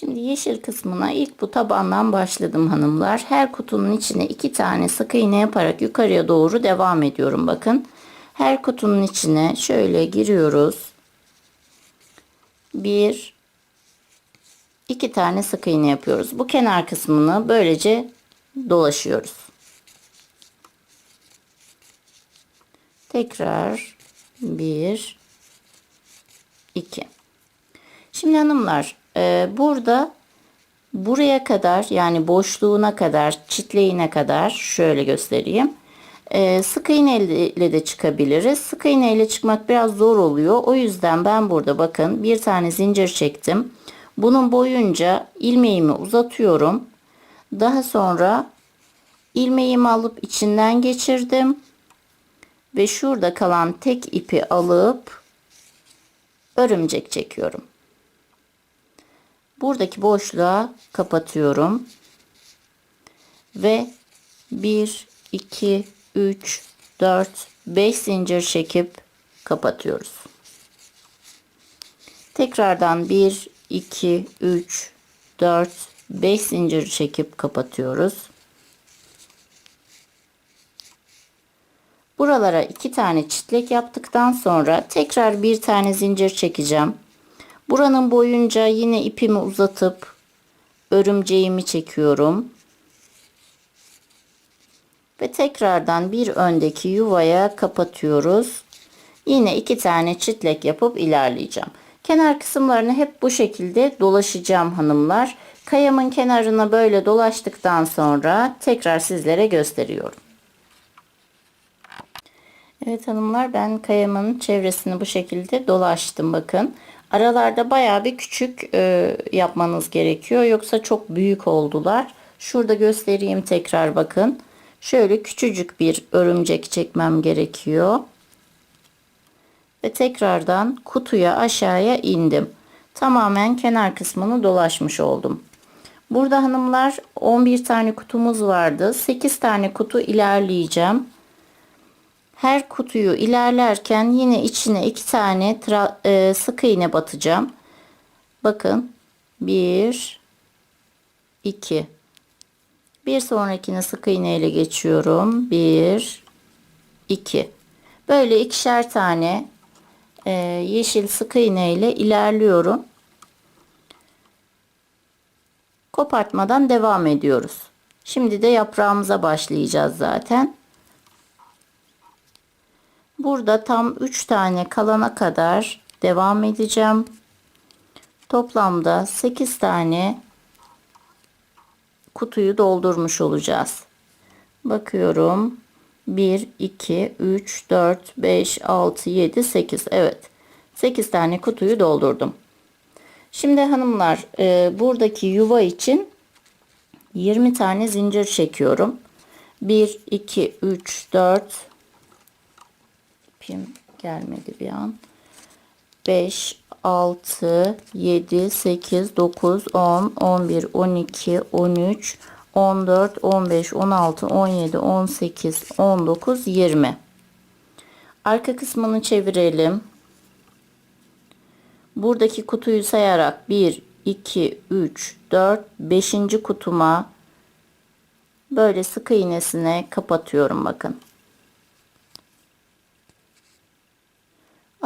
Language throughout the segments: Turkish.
Şimdi yeşil kısmına ilk bu tabandan başladım hanımlar. Her kutunun içine iki tane sık iğne yaparak yukarıya doğru devam ediyorum bakın. Her kutunun içine şöyle giriyoruz. Bir, iki tane sık iğne yapıyoruz. Bu kenar kısmını böylece dolaşıyoruz. Tekrar bir, iki. Şimdi hanımlar e, burada buraya kadar yani boşluğuna kadar çitleğine kadar şöyle göstereyim. E, sık iğne ile de çıkabiliriz. Sık iğne ile çıkmak biraz zor oluyor. O yüzden ben burada bakın bir tane zincir çektim. Bunun boyunca ilmeğimi uzatıyorum. Daha sonra ilmeğimi alıp içinden geçirdim. Ve şurada kalan tek ipi alıp örümcek çekiyorum. Buradaki boşluğa kapatıyorum. Ve 1, 2, 3, 4, 5 zincir çekip kapatıyoruz. Tekrardan 1, 2, 3, 4, 5 zincir çekip kapatıyoruz. Buralara iki tane çitlek yaptıktan sonra tekrar bir tane zincir çekeceğim. Buranın boyunca yine ipimi uzatıp örümceğimi çekiyorum. Ve tekrardan bir öndeki yuvaya kapatıyoruz. Yine iki tane çitlek yapıp ilerleyeceğim. Kenar kısımlarını hep bu şekilde dolaşacağım hanımlar. Kayamın kenarına böyle dolaştıktan sonra tekrar sizlere gösteriyorum. Evet hanımlar ben kayamın çevresini bu şekilde dolaştım bakın. Aralarda baya bir küçük e, yapmanız gerekiyor. Yoksa çok büyük oldular. Şurada göstereyim tekrar bakın. Şöyle küçücük bir örümcek çekmem gerekiyor. Ve tekrardan kutuya aşağıya indim. Tamamen kenar kısmını dolaşmış oldum. Burada hanımlar 11 tane kutumuz vardı. 8 tane kutu ilerleyeceğim. Her kutuyu ilerlerken yine içine iki tane e, sık iğne batacağım. Bakın 1 2 bir sonrakine sık iğne ile geçiyorum. 1 2 böyle ikişer tane e, yeşil sık iğne ile ilerliyorum. Kopartmadan devam ediyoruz. Şimdi de yaprağımıza başlayacağız zaten. Burada tam 3 tane kalana kadar devam edeceğim. Toplamda 8 tane kutuyu doldurmuş olacağız. Bakıyorum. 1, 2, 3, 4, 5, 6, 7, 8. Evet. 8 tane kutuyu doldurdum. Şimdi hanımlar e, buradaki yuva için 20 tane zincir çekiyorum. 1, 2, 3, 4, ipim gelmedi bir an. 5, 6, 7, 8, 9, 10, 11, 12, 13, 14, 15, 16, 17, 18, 19, 20. Arka kısmını çevirelim. Buradaki kutuyu sayarak 1, 2, 3, 4, 5. kutuma böyle sık iğnesine kapatıyorum bakın.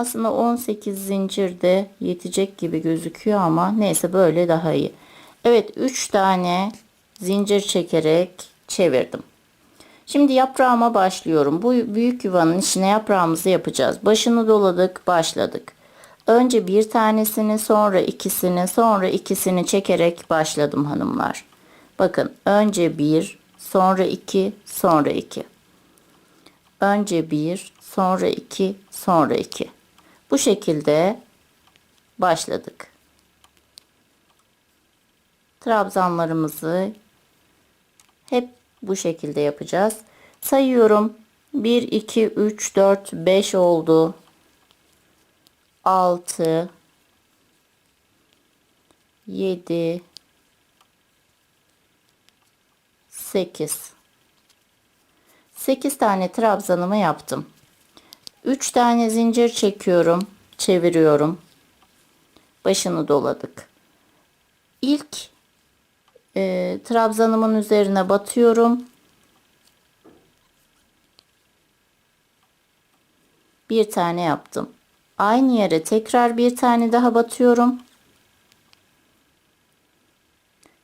Aslında 18 zincir de yetecek gibi gözüküyor ama neyse böyle daha iyi. Evet 3 tane zincir çekerek çevirdim. Şimdi yaprağıma başlıyorum. Bu büyük yuvanın içine yaprağımızı yapacağız. Başını doladık, başladık. Önce bir tanesini, sonra ikisini, sonra ikisini çekerek başladım hanımlar. Bakın önce bir, sonra iki, sonra iki. Önce bir, sonra iki, sonra iki. Bu şekilde başladık. Trabzanlarımızı hep bu şekilde yapacağız. Sayıyorum. 1, 2, 3, 4, 5 oldu. 6, 7, 8. 8 tane trabzanımı yaptım. 3 tane zincir çekiyorum, çeviriyorum. Başını doladık. ilk e, trabzanımın üzerine batıyorum. Bir tane yaptım. Aynı yere tekrar bir tane daha batıyorum.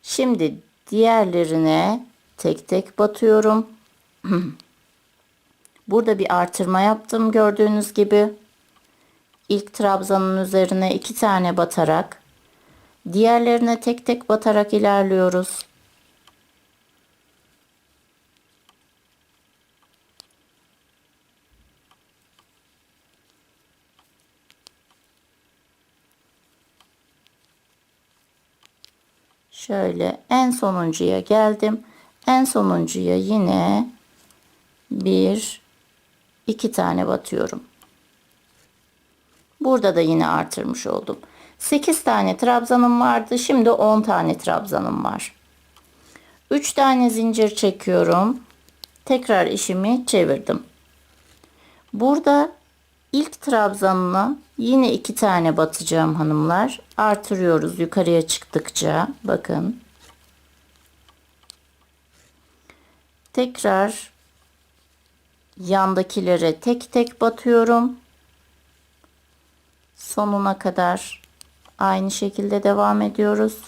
Şimdi diğerlerine tek tek batıyorum. Burada bir artırma yaptım gördüğünüz gibi. İlk trabzanın üzerine iki tane batarak diğerlerine tek tek batarak ilerliyoruz. Şöyle en sonuncuya geldim. En sonuncuya yine bir iki tane batıyorum. Burada da yine artırmış oldum. 8 tane trabzanım vardı. Şimdi 10 tane trabzanım var. 3 tane zincir çekiyorum. Tekrar işimi çevirdim. Burada ilk trabzanına yine 2 tane batacağım hanımlar. Artırıyoruz yukarıya çıktıkça. Bakın. Tekrar yandakilere tek tek batıyorum sonuna kadar aynı şekilde devam ediyoruz.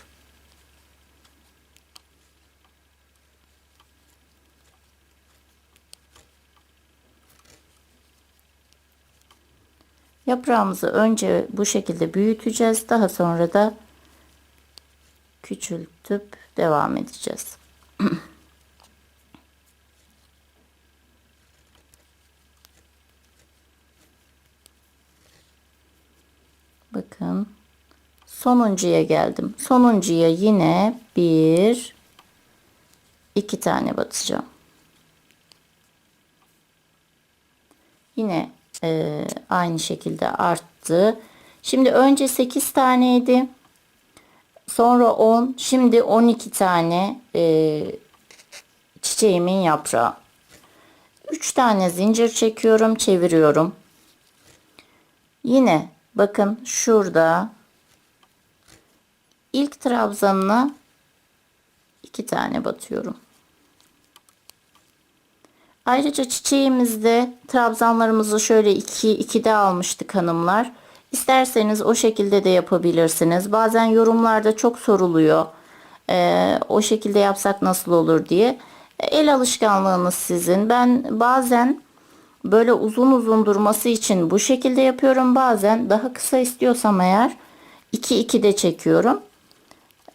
Yaprağımızı önce bu şekilde büyüteceğiz. Daha sonra da küçültüp devam edeceğiz. Bakın. Sonuncuya geldim. Sonuncuya yine bir iki tane batacağım. Yine e, aynı şekilde arttı. Şimdi önce 8 taneydi. Sonra 10. Şimdi 12 tane e, çiçeğimin yaprağı. 3 tane zincir çekiyorum. Çeviriyorum. Yine Bakın şurada ilk trabzanına iki tane batıyorum. Ayrıca çiçeğimizde trabzanlarımızı şöyle iki ikide almıştık hanımlar. İsterseniz o şekilde de yapabilirsiniz. Bazen yorumlarda çok soruluyor. Ee, o şekilde yapsak nasıl olur diye. El alışkanlığınız sizin. Ben bazen böyle uzun uzun durması için bu şekilde yapıyorum. Bazen daha kısa istiyorsam eğer 2 2 de çekiyorum.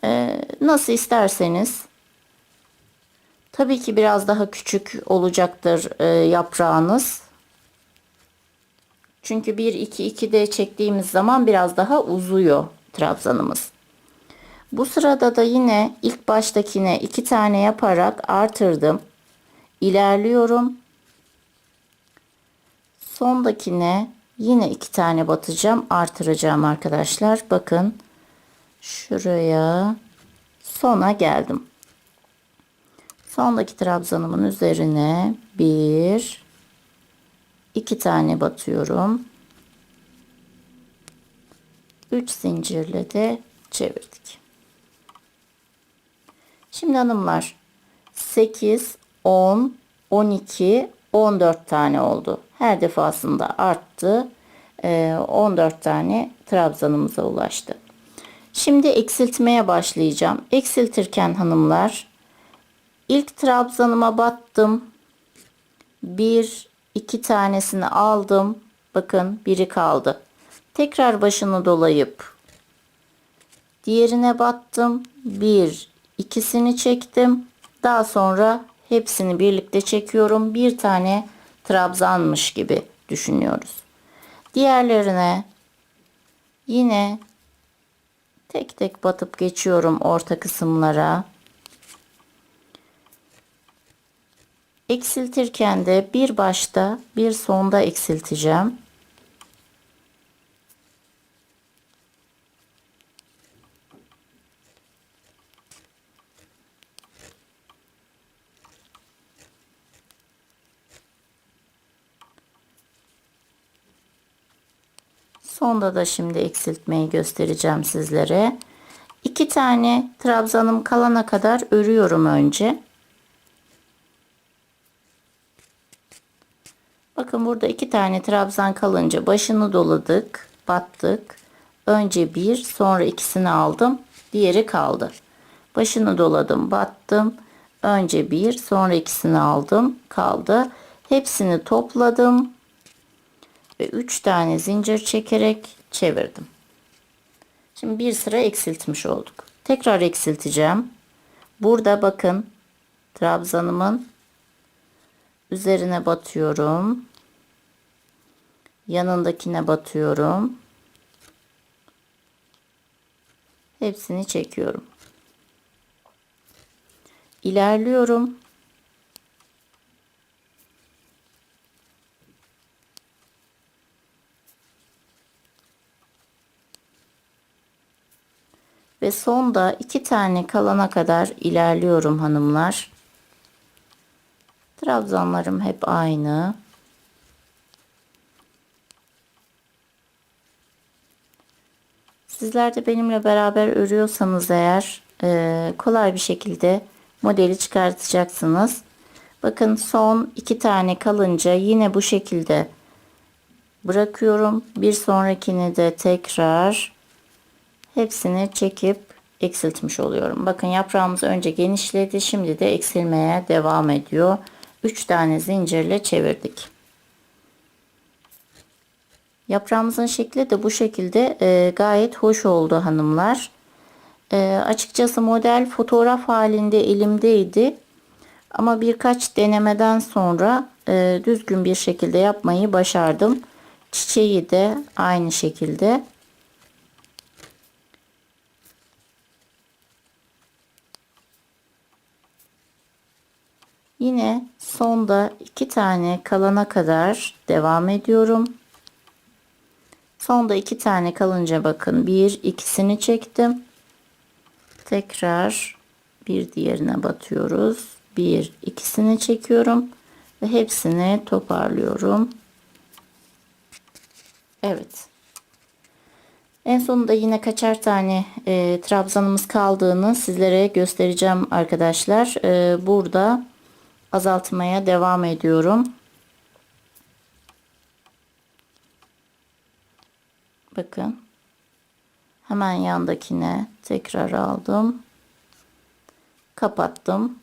Ee, nasıl isterseniz. Tabii ki biraz daha küçük olacaktır e, yaprağınız. Çünkü 1 2 2 de çektiğimiz zaman biraz daha uzuyor trabzanımız. Bu sırada da yine ilk baştakine iki tane yaparak artırdım. İlerliyorum sondakine yine iki tane batacağım artıracağım arkadaşlar bakın şuraya. Sona geldim. Sondaki trabzanımın üzerine bir iki tane batıyorum. 3 zincirle de çevirdik. Şimdi hanımlar 8 10 12 14 tane oldu. Her defasında arttı. 14 ee, tane trabzanımıza ulaştı. Şimdi eksiltmeye başlayacağım. Eksiltirken hanımlar ilk trabzanıma battım. Bir, iki tanesini aldım. Bakın biri kaldı. Tekrar başını dolayıp diğerine battım. Bir, ikisini çektim. Daha sonra hepsini birlikte çekiyorum. Bir tane trabzanmış gibi düşünüyoruz. Diğerlerine yine tek tek batıp geçiyorum orta kısımlara. Eksiltirken de bir başta bir sonda eksilteceğim. Sonda da şimdi eksiltmeyi göstereceğim sizlere. İki iki tane trabzanım kalana kadar örüyorum önce. Bakın burada iki tane trabzan kalınca başını doladık, battık. Önce bir, sonra ikisini aldım. Diğeri kaldı. Başını doladım, battım. Önce bir, sonra ikisini aldım, kaldı. Hepsini topladım ve üç tane zincir çekerek çevirdim. Şimdi bir sıra eksiltmiş olduk. Tekrar eksilteceğim. Burada bakın trabzanımın üzerine batıyorum. Yanındakine batıyorum. Hepsini çekiyorum. İlerliyorum. Ve sonda iki tane kalana kadar ilerliyorum hanımlar. Trabzanlarım hep aynı. Sizler de benimle beraber örüyorsanız eğer e, kolay bir şekilde modeli çıkartacaksınız. Bakın son iki tane kalınca yine bu şekilde bırakıyorum. Bir sonrakini de tekrar hepsini çekip eksiltmiş oluyorum. Bakın yaprağımız önce genişledi. Şimdi de eksilmeye devam ediyor. 3 tane zincirle çevirdik. Yaprağımızın şekli de bu şekilde e, gayet hoş oldu hanımlar. E, açıkçası model fotoğraf halinde elimdeydi. Ama birkaç denemeden sonra e, düzgün bir şekilde yapmayı başardım. Çiçeği de aynı şekilde. Yine sonda iki tane kalana kadar devam ediyorum. Sonda iki tane kalınca bakın bir ikisini çektim. Tekrar bir diğerine batıyoruz. Bir ikisini çekiyorum ve hepsini toparlıyorum. Evet. En sonunda yine kaçar tane e, trabzanımız kaldığını sizlere göstereceğim arkadaşlar. E, burada azaltmaya devam ediyorum. Bakın. Hemen yandakine tekrar aldım. Kapattım.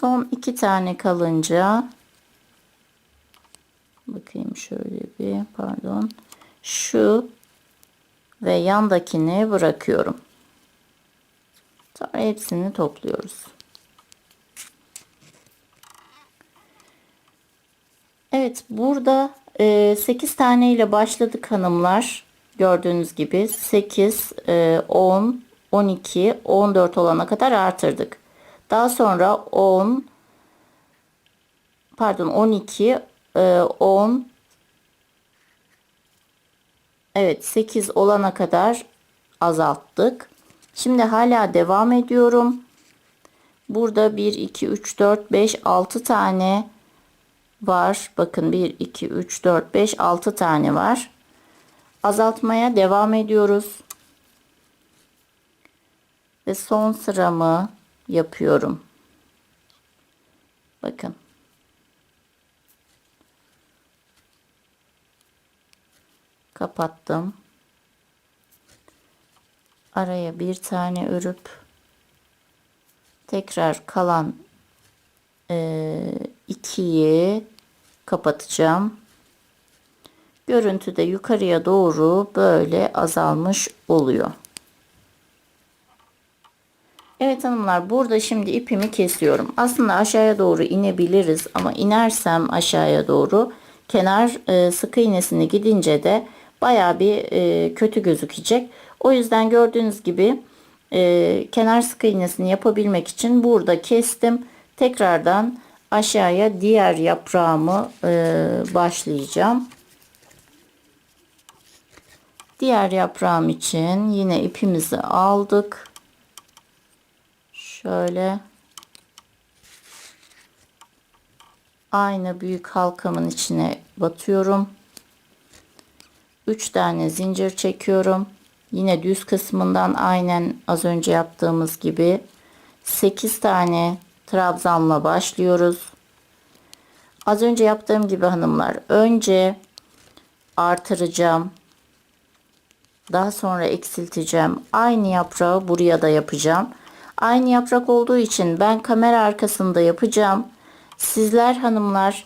Son iki tane kalınca bakayım şöyle bir pardon şu ve yandakini bırakıyorum. Sonra hepsini topluyoruz. Evet burada e, 8 tane ile başladık hanımlar. Gördüğünüz gibi 8, e, 10, 12, 14 olana kadar artırdık. Daha sonra 10 pardon 12 10 Evet 8 olana kadar azalttık. Şimdi hala devam ediyorum. Burada 1 2 3 4 5 6 tane var. Bakın 1 2 3 4 5 6 tane var. Azaltmaya devam ediyoruz. Ve son sıramı yapıyorum. Bakın. Kapattım. Araya bir tane örüp tekrar kalan e, ikiyi kapatacağım. Görüntü yukarıya doğru böyle azalmış oluyor. Evet hanımlar burada şimdi ipimi kesiyorum. Aslında aşağıya doğru inebiliriz ama inersem aşağıya doğru kenar e, sık iğnesini gidince de baya bir e, kötü gözükecek. O yüzden gördüğünüz gibi e, kenar sık iğnesini yapabilmek için burada kestim. Tekrardan aşağıya diğer yaprağımı e, başlayacağım. Diğer yaprağım için yine ipimizi aldık. Şöyle aynı büyük halkamın içine batıyorum. 3 tane zincir çekiyorum. Yine düz kısmından aynen az önce yaptığımız gibi 8 tane trabzanla başlıyoruz. Az önce yaptığım gibi hanımlar önce artıracağım. Daha sonra eksilteceğim. Aynı yaprağı buraya da yapacağım. Aynı yaprak olduğu için ben kamera arkasında yapacağım. Sizler hanımlar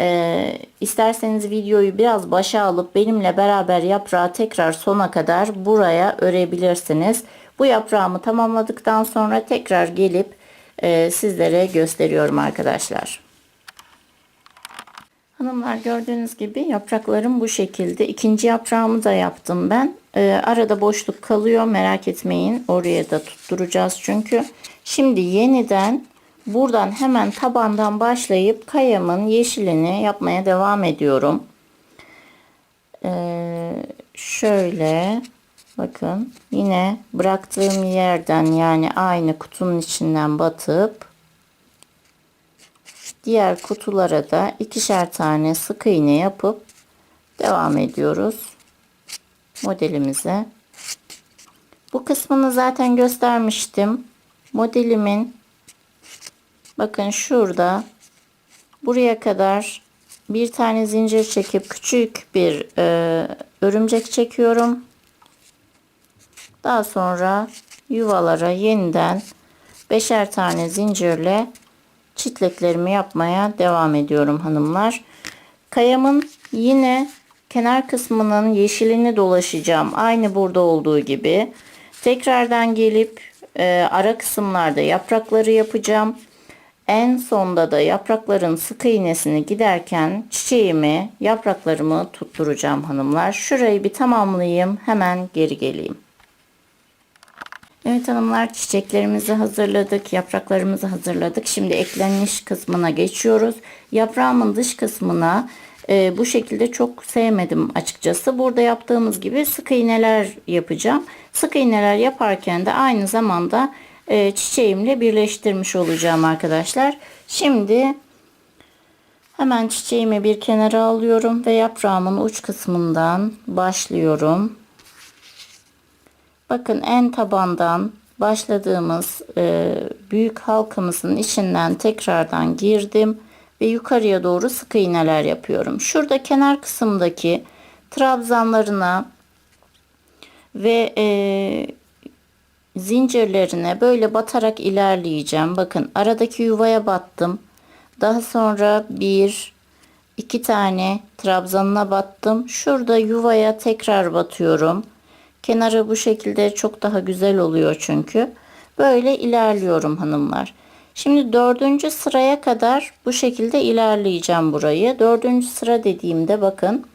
e, isterseniz videoyu biraz başa alıp benimle beraber yaprağı tekrar sona kadar buraya örebilirsiniz. Bu yaprağımı tamamladıktan sonra tekrar gelip e, sizlere gösteriyorum arkadaşlar. Hanımlar gördüğünüz gibi yapraklarım bu şekilde. İkinci yaprağımı da yaptım ben. Ee, arada boşluk kalıyor merak etmeyin. Oraya da tutturacağız çünkü. Şimdi yeniden buradan hemen tabandan başlayıp kayamın yeşilini yapmaya devam ediyorum. Ee, şöyle bakın yine bıraktığım yerden yani aynı kutunun içinden batıp diğer kutulara da ikişer tane sık iğne yapıp devam ediyoruz modelimize. Bu kısmını zaten göstermiştim. Modelimin bakın şurada buraya kadar bir tane zincir çekip küçük bir e, örümcek çekiyorum. Daha sonra yuvalara yeniden beşer tane zincirle çitleklerimi yapmaya devam ediyorum hanımlar. Kayamın yine kenar kısmının yeşilini dolaşacağım. Aynı burada olduğu gibi. Tekrardan gelip e, ara kısımlarda yaprakları yapacağım. En sonda da yaprakların sık iğnesini giderken çiçeğimi, yapraklarımı tutturacağım hanımlar. Şurayı bir tamamlayayım. Hemen geri geleyim. Evet hanımlar çiçeklerimizi hazırladık. Yapraklarımızı hazırladık. Şimdi ekleniş kısmına geçiyoruz. Yaprağımın dış kısmına e, bu şekilde çok sevmedim açıkçası. Burada yaptığımız gibi sık iğneler yapacağım. Sık iğneler yaparken de aynı zamanda e, çiçeğimle birleştirmiş olacağım arkadaşlar. Şimdi hemen çiçeğimi bir kenara alıyorum ve yaprağımın uç kısmından başlıyorum. Bakın en tabandan başladığımız e, büyük halkamızın içinden tekrardan girdim ve yukarıya doğru sık iğneler yapıyorum. Şurada kenar kısımdaki trabzanlarına ve e, zincirlerine böyle batarak ilerleyeceğim. Bakın aradaki yuvaya battım. Daha sonra bir iki tane trabzanına battım. Şurada yuvaya tekrar batıyorum. Kenarı bu şekilde çok daha güzel oluyor çünkü. Böyle ilerliyorum hanımlar. Şimdi dördüncü sıraya kadar bu şekilde ilerleyeceğim burayı. Dördüncü sıra dediğimde bakın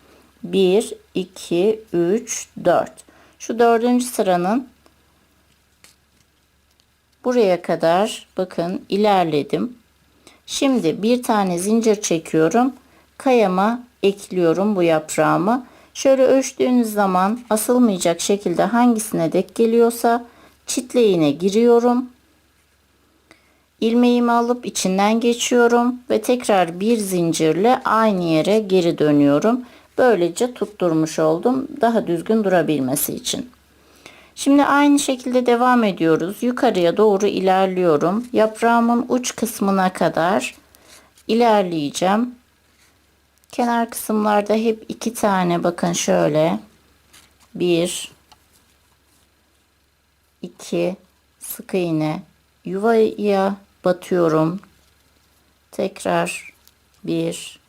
1, 2, 3, 4. Şu dördüncü sıranın buraya kadar bakın ilerledim. Şimdi bir tane zincir çekiyorum. Kayama ekliyorum bu yaprağımı. Şöyle ölçtüğünüz zaman asılmayacak şekilde hangisine dek geliyorsa çitleğine giriyorum. İlmeğimi alıp içinden geçiyorum ve tekrar bir zincirle aynı yere geri dönüyorum. Böylece tutturmuş oldum daha düzgün durabilmesi için. Şimdi aynı şekilde devam ediyoruz. Yukarıya doğru ilerliyorum. Yaprağımın uç kısmına kadar ilerleyeceğim. Kenar kısımlarda hep iki tane bakın şöyle. Bir, iki sık iğne yuvaya batıyorum. Tekrar bir,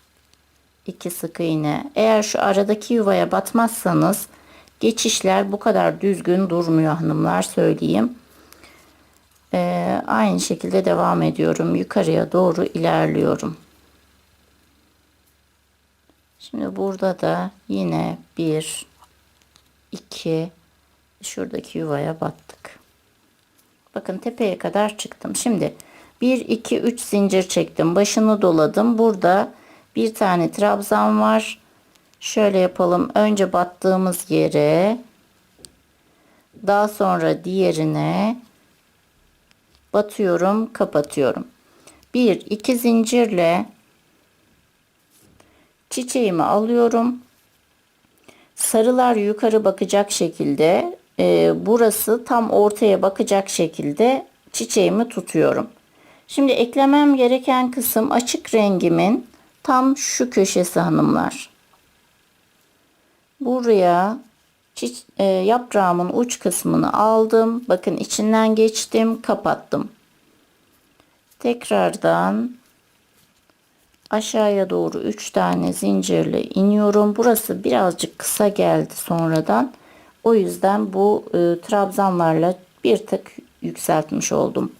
iki sık iğne. Eğer şu aradaki yuvaya batmazsanız geçişler bu kadar düzgün durmuyor hanımlar söyleyeyim. Ee, aynı şekilde devam ediyorum. Yukarıya doğru ilerliyorum. Şimdi burada da yine bir, iki, şuradaki yuvaya battık. Bakın tepeye kadar çıktım. Şimdi 1, 2, 3 zincir çektim. Başını doladım. Burada bir tane trabzan var. Şöyle yapalım. Önce battığımız yere Daha sonra diğerine batıyorum, kapatıyorum. Bir, iki zincirle çiçeğimi alıyorum. Sarılar yukarı bakacak şekilde, e, burası tam ortaya bakacak şekilde çiçeğimi tutuyorum. Şimdi eklemem gereken kısım açık rengimin tam şu köşesi hanımlar. Buraya e, yaprağımın uç kısmını aldım. Bakın içinden geçtim, kapattım. Tekrardan aşağıya doğru 3 tane zincirle iniyorum. Burası birazcık kısa geldi sonradan. O yüzden bu e, trabzanlarla bir tık yükseltmiş oldum.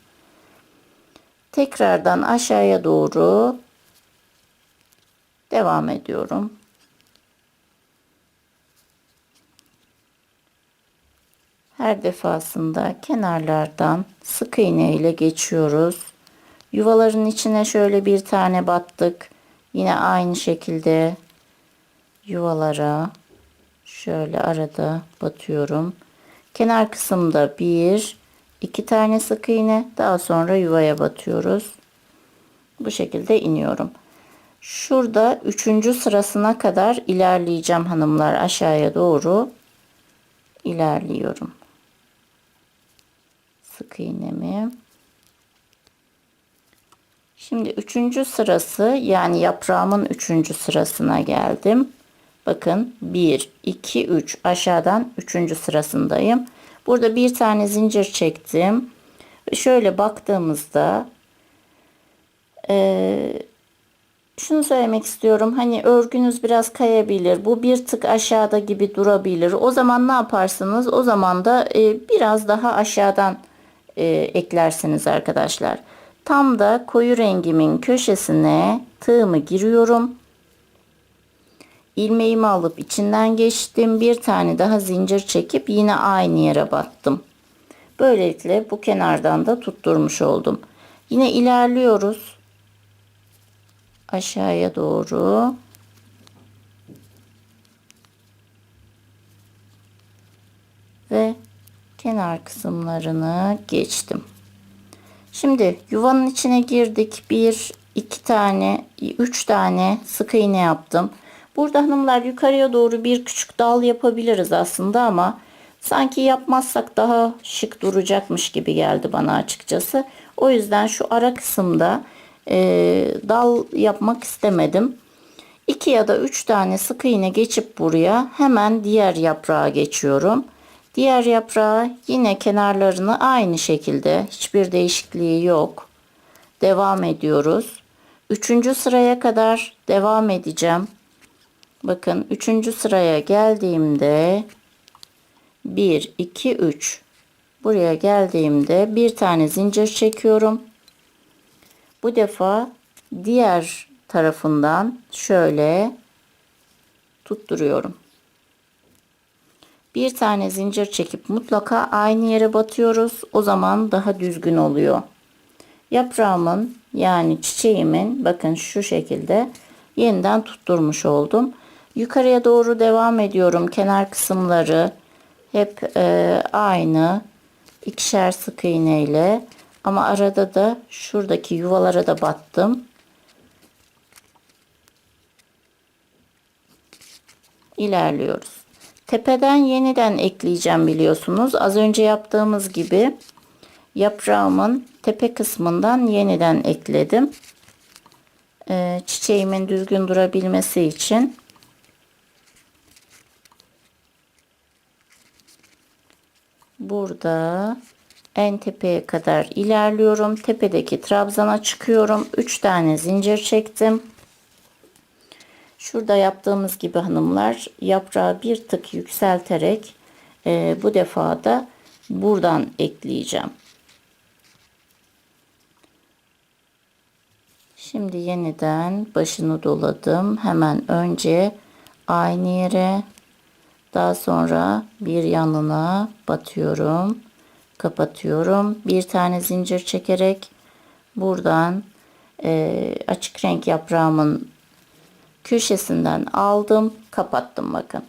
Tekrardan aşağıya doğru devam ediyorum. Her defasında kenarlardan sık iğne ile geçiyoruz. Yuvaların içine şöyle bir tane battık. Yine aynı şekilde yuvalara şöyle arada batıyorum. Kenar kısımda bir, iki tane sık iğne, daha sonra yuvaya batıyoruz. Bu şekilde iniyorum. Şurada üçüncü sırasına kadar ilerleyeceğim hanımlar aşağıya doğru ilerliyorum. Sık iğnemi. Şimdi üçüncü sırası yani yaprağımın üçüncü sırasına geldim. Bakın 1, 2, 3 aşağıdan üçüncü sırasındayım. Burada bir tane zincir çektim. Şöyle baktığımızda e, şunu söylemek istiyorum. Hani örgünüz biraz kayabilir. Bu bir tık aşağıda gibi durabilir. O zaman ne yaparsınız? O zaman da e, biraz daha aşağıdan e, eklersiniz arkadaşlar. Tam da koyu rengimin köşesine tığımı giriyorum. İlmeğimi alıp içinden geçtim. Bir tane daha zincir çekip yine aynı yere battım. Böylelikle bu kenardan da tutturmuş oldum. Yine ilerliyoruz. Aşağıya doğru. Ve kenar kısımlarını geçtim. Şimdi yuvanın içine girdik. Bir, iki tane, üç tane sık iğne yaptım. Burada hanımlar yukarıya doğru bir küçük dal yapabiliriz aslında ama sanki yapmazsak daha şık duracakmış gibi geldi bana açıkçası. O yüzden şu ara kısımda e, dal yapmak istemedim. 2 ya da 3 tane sık iğne geçip buraya hemen diğer yaprağa geçiyorum. Diğer yaprağı yine kenarlarını aynı şekilde hiçbir değişikliği yok. Devam ediyoruz. Üçüncü sıraya kadar devam edeceğim. Bakın üçüncü sıraya geldiğimde 1, 2, 3 buraya geldiğimde bir tane zincir çekiyorum. Bu defa diğer tarafından şöyle tutturuyorum. Bir tane zincir çekip mutlaka aynı yere batıyoruz. O zaman daha düzgün oluyor. Yaprağımın yani çiçeğimin bakın şu şekilde yeniden tutturmuş oldum. Yukarıya doğru devam ediyorum. Kenar kısımları hep e, aynı ikişer sık iğne ile ama arada da şuradaki yuvalara da battım. İlerliyoruz. Tepeden yeniden ekleyeceğim biliyorsunuz. Az önce yaptığımız gibi yaprağımın tepe kısmından yeniden ekledim. Ee, çiçeğimin düzgün durabilmesi için. Burada en tepeye kadar ilerliyorum. Tepedeki trabzana çıkıyorum. 3 tane zincir çektim. Şurada yaptığımız gibi hanımlar yaprağı bir tık yükselterek e, bu defa da buradan ekleyeceğim. Şimdi yeniden başını doladım. Hemen önce aynı yere daha sonra bir yanına batıyorum. Kapatıyorum. Bir tane zincir çekerek buradan e, açık renk yaprağımın köşesinden aldım. Kapattım bakın.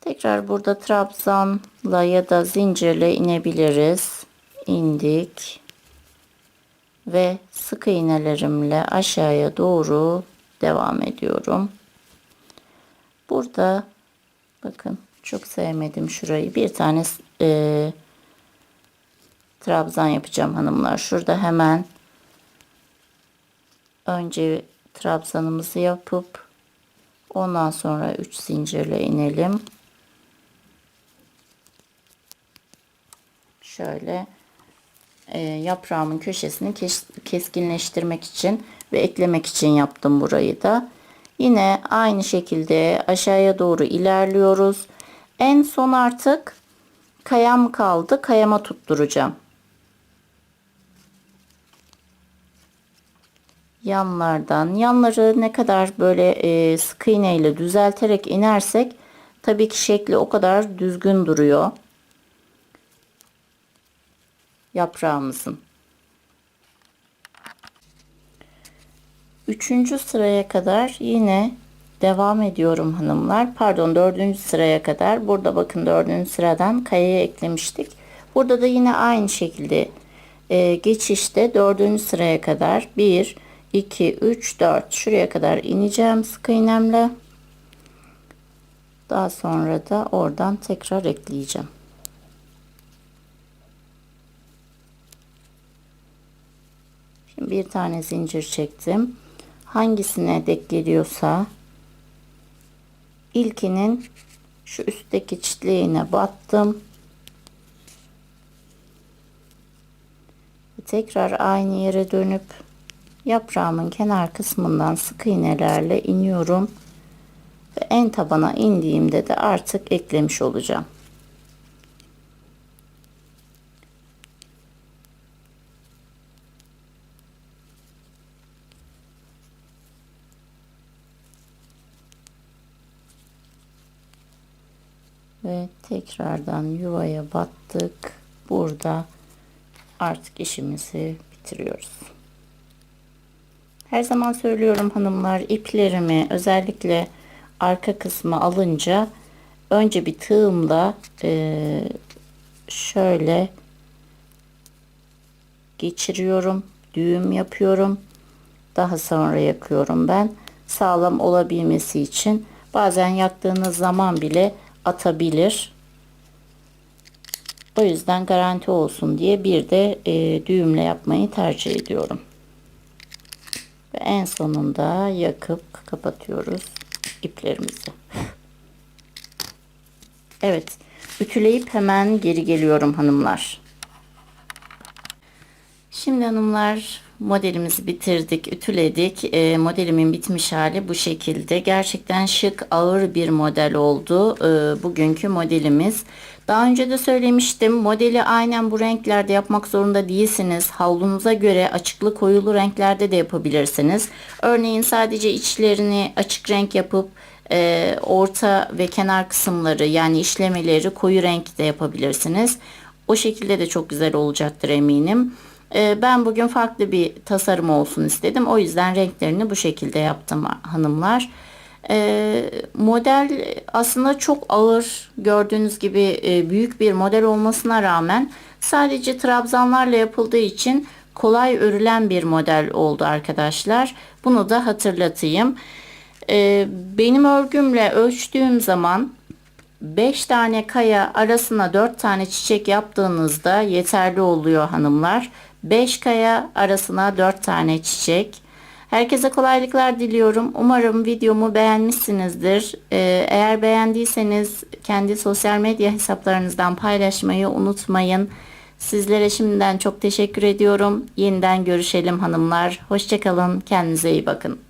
Tekrar burada trabzanla ya da zincirle inebiliriz. İndik. Ve sık iğnelerimle aşağıya doğru devam ediyorum. Burada bakın çok sevmedim şurayı. Bir tane e, trabzan yapacağım hanımlar. Şurada hemen önce trabzanımızı yapıp ondan sonra 3 zincirle inelim. Şöyle e, yaprağımın köşesini kes, keskinleştirmek için ve eklemek için yaptım burayı da. Yine aynı şekilde aşağıya doğru ilerliyoruz. En son artık kayam kaldı. Kayama tutturacağım. Yanlardan yanları ne kadar böyle e, sık iğne ile düzelterek inersek tabii ki şekli o kadar düzgün duruyor yaprağımızın. Üçüncü sıraya kadar yine devam ediyorum hanımlar. Pardon dördüncü sıraya kadar. Burada bakın dördüncü sıradan kayaya eklemiştik. Burada da yine aynı şekilde e, geçişte dördüncü sıraya kadar 1, 2, 3, 4 şuraya kadar ineceğim sık iğnemle. Daha sonra da oradan tekrar ekleyeceğim. Şimdi bir tane zincir çektim. Hangisine denk geliyorsa ilkinin şu üstteki çitliğine battım. Tekrar aynı yere dönüp yaprağımın kenar kısmından sık iğnelerle iniyorum. Ve en tabana indiğimde de artık eklemiş olacağım. ve tekrardan yuvaya battık. Burada artık işimizi bitiriyoruz. Her zaman söylüyorum hanımlar iplerimi özellikle arka kısmı alınca önce bir tığımla e, şöyle geçiriyorum. Düğüm yapıyorum. Daha sonra yakıyorum ben. Sağlam olabilmesi için bazen yaktığınız zaman bile atabilir. O yüzden garanti olsun diye bir de e, düğümle yapmayı tercih ediyorum. Ve en sonunda yakıp kapatıyoruz iplerimizi. Evet. Ütüleyip hemen geri geliyorum hanımlar. Şimdi hanımlar modelimizi bitirdik, ütüledik. E, modelimin bitmiş hali bu şekilde. Gerçekten şık, ağır bir model oldu e, bugünkü modelimiz. Daha önce de söylemiştim. Modeli aynen bu renklerde yapmak zorunda değilsiniz. Havlunuza göre açıklı koyulu renklerde de yapabilirsiniz. Örneğin sadece içlerini açık renk yapıp e, orta ve kenar kısımları yani işlemeleri koyu renkte yapabilirsiniz. O şekilde de çok güzel olacaktır eminim. Ee, ben bugün farklı bir tasarım olsun istedim. O yüzden renklerini bu şekilde yaptım hanımlar. Ee, model aslında çok ağır gördüğünüz gibi e, büyük bir model olmasına rağmen sadece trabzanlarla yapıldığı için kolay örülen bir model oldu arkadaşlar. Bunu da hatırlatayım. Ee, benim örgümle ölçtüğüm zaman 5 tane kaya arasına 4 tane çiçek yaptığınızda yeterli oluyor hanımlar. 5 kaya arasına 4 tane çiçek. Herkese kolaylıklar diliyorum. Umarım videomu beğenmişsinizdir. Ee, eğer beğendiyseniz kendi sosyal medya hesaplarınızdan paylaşmayı unutmayın. Sizlere şimdiden çok teşekkür ediyorum. Yeniden görüşelim hanımlar. Hoşçakalın. Kendinize iyi bakın.